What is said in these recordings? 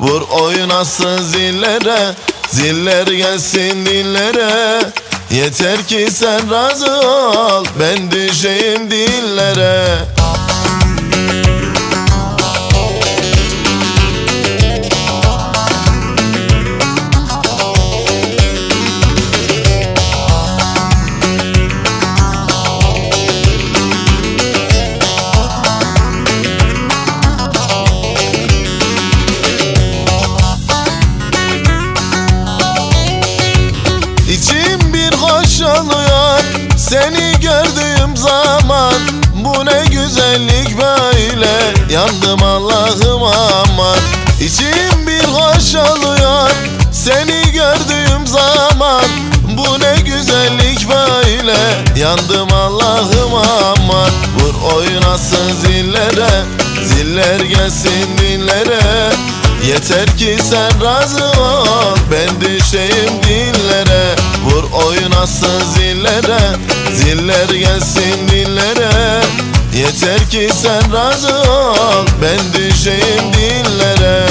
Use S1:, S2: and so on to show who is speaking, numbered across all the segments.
S1: Vur oynasın zillere Ziller gelsin dillere. Yeter ki sen razı ol Ben düşeyim dillere Yandım Allah'ım aman. Vur oynasın zillere Ziller gelsin dillere Yeter ki sen razı ol Ben düşeyim dillere. Vur oynasın zillere Ziller gelsin dillere. Yeter ki sen razı ol Ben düşeyim dillere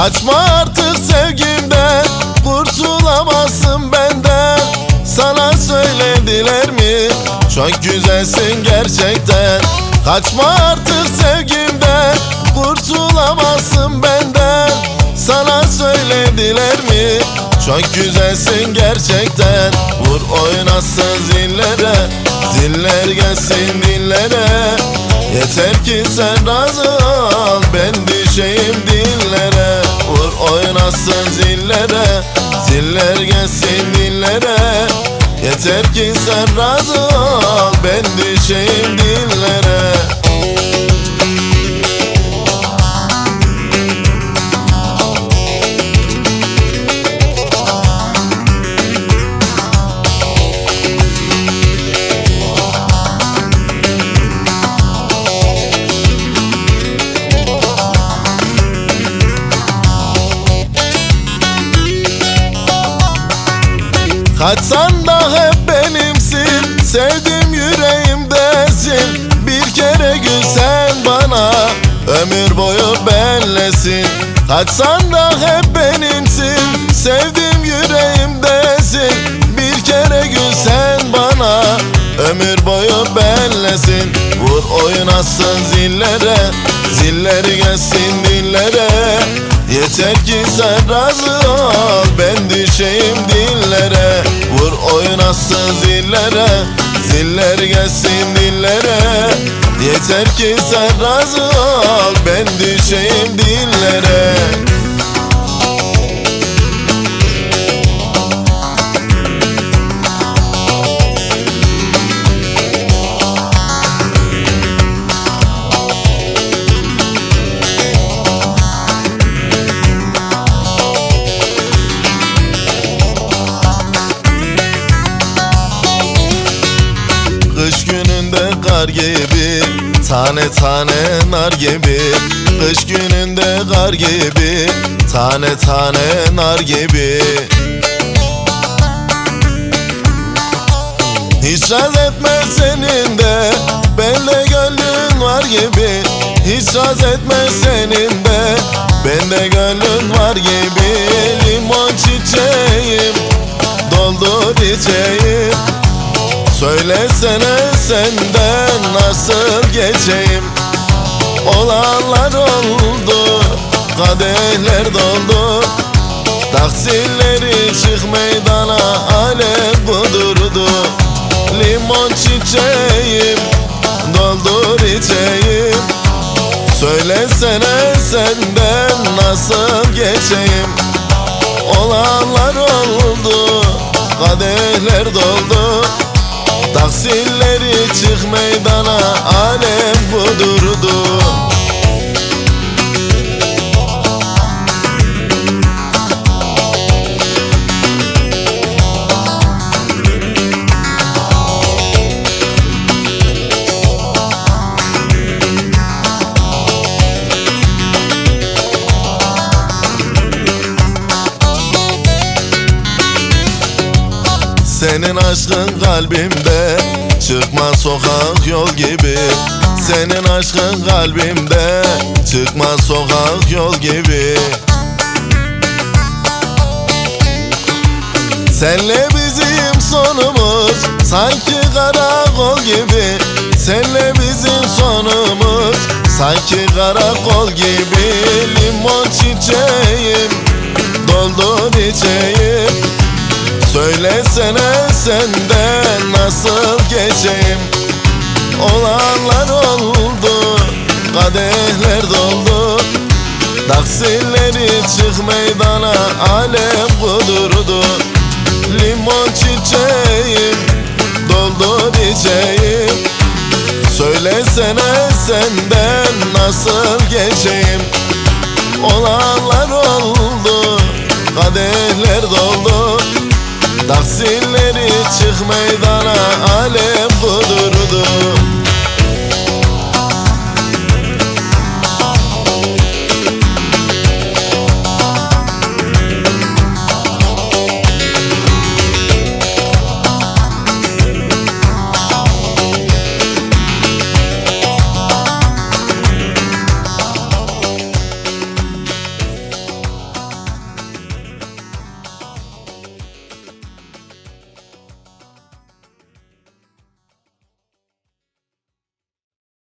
S1: Kaçma artık sevgimden Kurtulamazsın benden. Sana söylediler mi? Çok güzelsin gerçekten. Kaçma artık sevgimden Kurtulamazsın benden. Sana söylediler mi? Çok güzelsin gerçekten. Vur oynasın zillere Ziller gelsin dillere. Yeter ki sen razı ol Ben düşeyim Ziller Kaçsan da hep benimsin Sevdim yüreğimdesin Bir kere gülsen bana Ömür boyu bellesin. Kaçsan da hep benimsin Sevdim yüreğimdesin Bir kere gülsen bana Ömür boyu bellesin. Vur oynasın zillere Zilleri gelsin dillere. Yeter ki sen razı ol Ben düşeyim oynasın zillere Ziller gelsin dillere. Yeter ki sen razı ol Ben düşeyim dillere gibi Tane tane nar gibi. Kış gününde kar gibi Tane tane nar gibi. Hiç etme senin de Söylesene senden nasıl geçeyim? Olanlar oldu Kadehler doldu. Taksirleri çık meydana Alem budurdu. Limon çiçeğim Doldur içeyim. Söylesene senden nasıl geçeyim? Olanlar oldu Kadehler doldu Taksirleri çık meydana Alem budurdu Senin aşkın kalbimde. Çıkma sokak yol gibi. Senin aşkın kalbimde. Çıkma sokak yol gibi. Senle bizim sonumuz. Sanki karakol gibi. Senle bizim sonumuz. Sanki karakol gibi. Limon çiçeğim. Doldu içeyim Söylesene senden nasıl geçeyim? Olanlar oldu kadehler doldu. Taksilleri çık meydana alem kudurdu. Limon çiçeğim doldu diyeceğim. Söylesene senden nasıl geçeyim? Olanlar oldu kadehler doldu Taksilleri çık meydana alem